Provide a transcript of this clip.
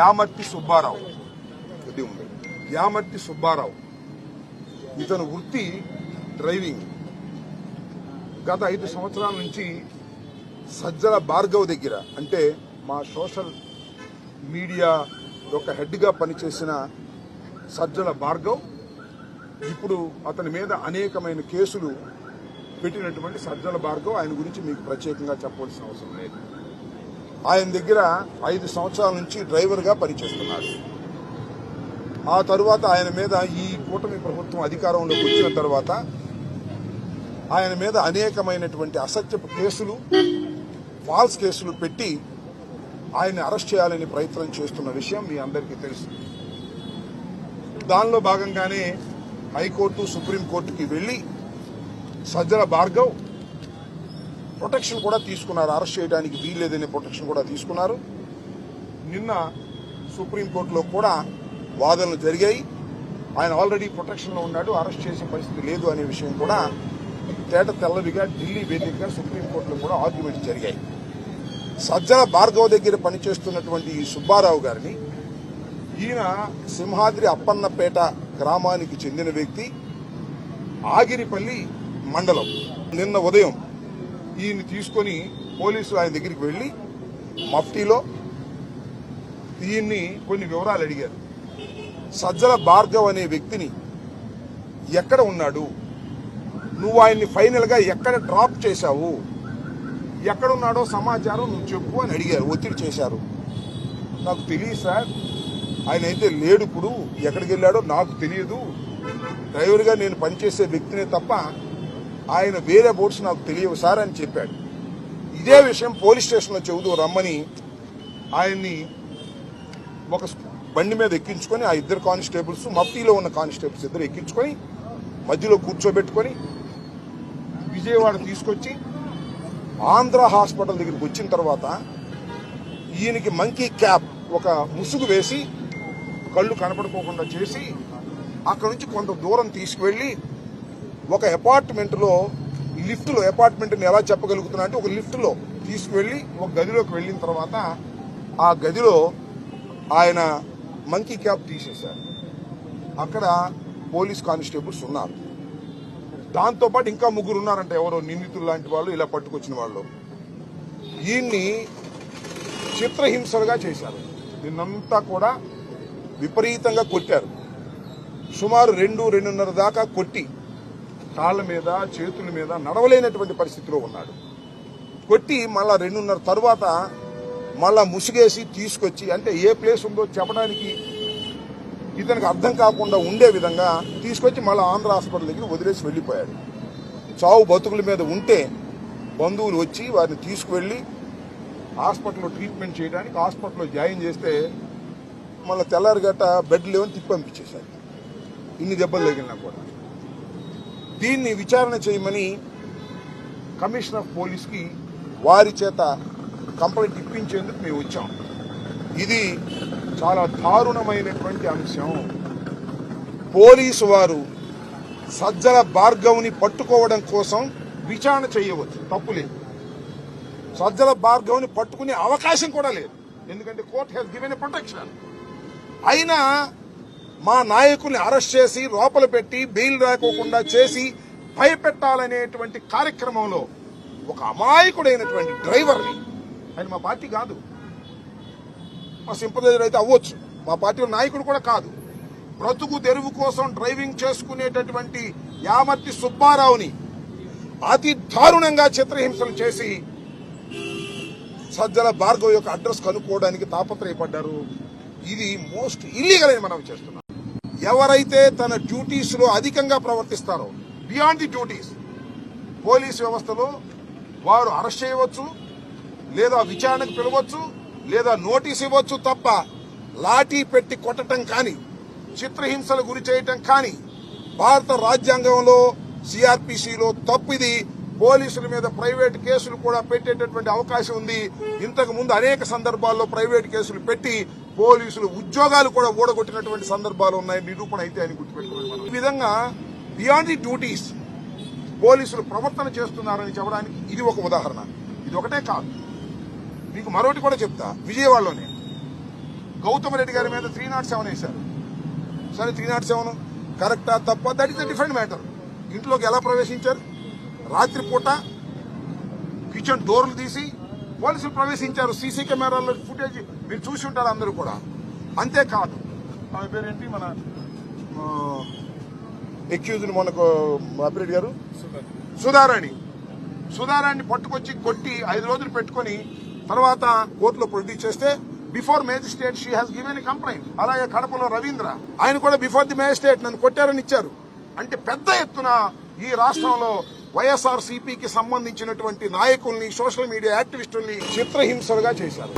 యామర్తి సుబ్బారావు. ఉంది. యామర్తి సుబ్బారావు. ఇతను వృత్తి డ్రైవింగ్. గత ఐదు సంవత్సరాల నుంచి సజ్జల భార్గవ్ దగ్గర అంటే మా సోషల్ మీడియా యొక్క హెడ్గా పనిచేసిన సజ్జల భార్గవ్ ఇప్పుడు అతని మీద అనేకమైన కేసులు పెట్టినటువంటి సజ్జల భార్గవ్ ఆయన గురించి మీకు ప్రత్యేకంగా చెప్పవలసిన అవసరం లేదు. ఆయన దగ్గర ఐదు సంవత్సరాల నుంచి డ్రైవర్గా పనిచేస్తున్నాడు ఆ తరువాత ఆయన మీద ఈ కూటమి ప్రభుత్వం అధికారంలోకి వచ్చిన తర్వాత ఆయన మీద అనేకమైనటువంటి అసత్యపు కేసులు ఫాల్స్ కేసులు పెట్టి ఆయన్ని అరెస్ట్ చేయాలని ప్రయత్నం చేస్తున్న విషయం మీ అందరికీ తెలుసు. దానిలో భాగంగానే హైకోర్టు సుప్రీంకోర్టుకి వెళ్ళి సజ్జల భార్గవ్ ప్రొటెక్షన్ కూడా తీసుకున్నారు. అరెస్ట్ చేయడానికి వీల్లేదనే ప్రొటెక్షన్ కూడా తీసుకున్నారు. నిన్న సుప్రీంకోర్టులో కూడా వాదనలు జరిగాయి. ఆయన ఆల్రెడీ ప్రొటెక్షన్లో ఉన్నాడు. అరెస్ట్ చేసే పరిస్థితి లేదు అనే విషయం కూడా తేట తెల్లవిగా ఢిల్లీ వేదికగా సుప్రీంకోర్టులో కూడా ఆర్గ్యుమెంట్స్ జరిగాయి. సజ్జల భార్గవ దగ్గర పనిచేస్తున్నటువంటి ఈ సుబ్బారావు గారిని ఈయన సింహాద్రి అప్పన్నపేట గ్రామానికి చెందిన వ్యక్తి ఆగిరిపల్లి మండలం. నిన్న ఉదయం ఈయన్ని తీసుకొని పోలీసులు ఆయన దగ్గరికి వెళ్ళి మఫ్టీలో ఈయన్ని కొన్ని వివరాలు అడిగారు. సజ్జల భార్గవ్ అనే వ్యక్తిని ఎక్కడ ఉన్నాడు? నువ్వు ఆయన్ని ఫైనల్గా ఎక్కడ డ్రాప్ చేశావు? ఎక్కడున్నాడో సమాచారం నువ్వు చెప్పు అని అడిగారు ఒత్తిడి చేశారు. నాకు తెలియదు సార్. ఆయన అయితే లేడు ఇప్పుడు. ఎక్కడికి వెళ్ళాడో నాకు తెలియదు. డ్రైవర్గా నేను పనిచేసే వ్యక్తినే తప్ప ఆయన వేరే బోట్స్ నాకు తెలియవు సార్ అని చెప్పాడు. ఇదే విషయం పోలీస్ స్టేషన్లో చెబుతూ రమ్మని ఆయన్ని ఒక బండి మీద ఎక్కించుకొని ఆ ఇద్దరు కానిస్టేబుల్స్ మఫ్తీలో ఉన్న కానిస్టేబుల్స్ ఇద్దరు ఎక్కించుకొని మధ్యలో కూర్చోబెట్టుకొని విజయవాడ తీసుకొచ్చి ఆంధ్ర హాస్పిటల్ దగ్గరికి వచ్చిన తర్వాత ఈయనకి మంకీ క్యాప్ ఒక ముసుగు వేసి కళ్ళు కనపడుకోకుండా చేసి అక్కడ నుంచి కొంత దూరం తీసుకువెళ్ళి ఒక అపార్ట్మెంట్లో లిఫ్ట్లో అపార్ట్మెంట్ని ఎలా చెప్పగలుగుతున్నా అంటే ఒక లిఫ్ట్లో తీసుకువెళ్ళి ఒక గదిలోకి వెళ్ళిన తర్వాత ఆ గదిలో ఆయన మంకీ క్యాప్ తీసేశారు. అక్కడ పోలీస్ కానిస్టేబుల్స్ ఉన్నారు. దాంతోపాటు ఇంకా ముగ్గురు ఉన్నారంట. ఎవరో నిందితులు లాంటి వాళ్ళు ఇలా పట్టుకొచ్చిన వాళ్ళు. ఈయన్ని చిత్రహింసలుగా చేశారు. నిన్నంతా కూడా విపరీతంగా కొట్టారు. సుమారు రెండు రెండున్నర దాకా కొట్టి కాళ్ళ మీద చేతుల మీద నడవలేనటువంటి పరిస్థితిలో ఉన్నాడు. కొట్టి మళ్ళా రెండున్నర తర్వాత మళ్ళా ముసుగేసి తీసుకొచ్చి అంటే ఏ ప్లేస్ ఉందో చెప్పడానికి ఇతనికి అర్థం కాకుండా ఉండే విధంగా తీసుకొచ్చి మళ్ళీ ఆంధ్ర హాస్పిటల్ దగ్గర వదిలేసి వెళ్ళిపోయాడు. చావు బతుకుల మీద ఉంటే బంధువులు వచ్చి వారిని తీసుకువెళ్ళి హాస్పిటల్లో ట్రీట్మెంట్ చేయడానికి హాస్పిటల్లో జాయిన్ చేస్తే మళ్ళీ తెల్లారిగట్ట బెడ్ లేవని తిప్పి పంపించేశారు. ఇన్ని దెబ్బలు తగిలినా కూడా. దీన్ని విచారణ చేయమని కమిషనర్ ఆఫ్ పోలీస్కి వారి చేత కంప్లైంట్ ఇప్పించేందుకు మేము వచ్చాం. ఇది చాలా దారుణమైనటువంటి అంశం. పోలీసు వారు సజ్జల భార్గవుని పట్టుకోవడం కోసం విచారణ చేయవచ్చు. తప్పు లేదు. సజ్జల భార్గవుని పట్టుకునే అవకాశం కూడా లేదు. ఎందుకంటే కోర్ట్ హ్యాస్ గివెన్ ప్రొటెక్షన్ అయినా మా నాయకుల్ని అరెస్ట్ చేసి లోపల పెట్టి బెయిల్ రాకోకుండా చేసి భయపెట్టాలనేటువంటి కార్యక్రమంలో ఒక అమాయకుడైనటువంటి డ్రైవర్ని ఆయన మా పార్టీ కాదు. మా సింపదైజర్ అయితే అవ్వచ్చు. మా పార్టీ నాయకుడు కూడా కాదు. బ్రతుకు తెరువు కోసం డ్రైవింగ్ చేసుకునేటటువంటి యామర్తి సుబ్బారావుని అతి దారుణంగా చిత్రహింసలు చేసి సజ్జల భార్గవ్ యొక్క అడ్రస్ కనుక్కోవడానికి తాపత్రయపడ్డారు. ఇది మోస్ట్ ఇల్లీగల్ అని మనం చేస్తున్నాం. ఎవరైతే తన డ్యూటీస్లో అధికంగా ప్రవర్తిస్తారో బియాండ్ ది డ్యూటీస్ పోలీస్ వ్యవస్థలో వారు అరెస్ట్ చేయవచ్చు లేదా విచారణకు పిలవచ్చు లేదా నోటీస్ ఇవ్వచ్చు తప్ప లాఠీ పెట్టి కొట్టడం కానీ చిత్రహింసలు గురి చేయటం కానీ భారత రాజ్యాంగంలో సిఆర్పిసిలో తప్పిది పోలీసుల మీద ప్రైవేట్ కేసులు కూడా పెట్టేటటువంటి అవకాశం ఉంది. ఇంతకు ముందు అనేక సందర్భాల్లో ప్రైవేట్ కేసులు పెట్టి పోలీసులు ఉద్యోగాలు కూడా ఊడగొట్టినటువంటి సందర్భాలు ఉన్నాయి నిరూపణ అయితే అని గుర్తుపెట్టుకోవాలి ఈ విధంగా బియాండ్ ది డ్యూటీస్ పోలీసులు ప్రవర్తన చేస్తున్నారని చెప్పడానికి ఇది ఒక ఉదాహరణ. ఇది ఒకటే కాదు. మీకు మరొకటి కూడా చెప్తా. విజయవాడలోనే గౌతమ్ రెడ్డి గారి మీద త్రీ నాట్ సెవెన్ వేశారు. సరే త్రీ నాట్ సెవెన్ కరెక్టా తప్ప? That is a different matter ఇంట్లోకి ఎలా ప్రవేశించారు? రాత్రిపూట కిచెన్ డోర్లు తీసి పోలీసులు ప్రవేశించారు సీసీ కెమెరాల్లో ఫుటేజ్ మీరు చూసి ఉంటారు అందరూ కూడా. అంతేకాదు. ఆమె పేరేంటి? మన ఎక్యూజ్ మనకు అభిరెడ్డి గారు? సుధారాణి. సుధారాన్ని పట్టుకొచ్చి కొట్టి ఐదు రోజులు పెట్టుకొని తర్వాత కోర్టులో ప్రొడ్యూస్ చేస్తే before magistrate she has given complaint. అలాగే కడపలో రవీంద్ర. ఆయన కూడా బిఫోర్ ది మేజిస్ట్రేట్ నన్ను కొట్టారని ఇచ్చారు. అంటే పెద్ద ఎత్తున ఈ రాష్ట్రంలో వైఎస్ఆర్ సిపికి సంబంధించినటువంటి నాయకుల్ని సోషల్ మీడియా యాక్టివిస్టుల్ని చిత్రహింసలుగా చేశారు.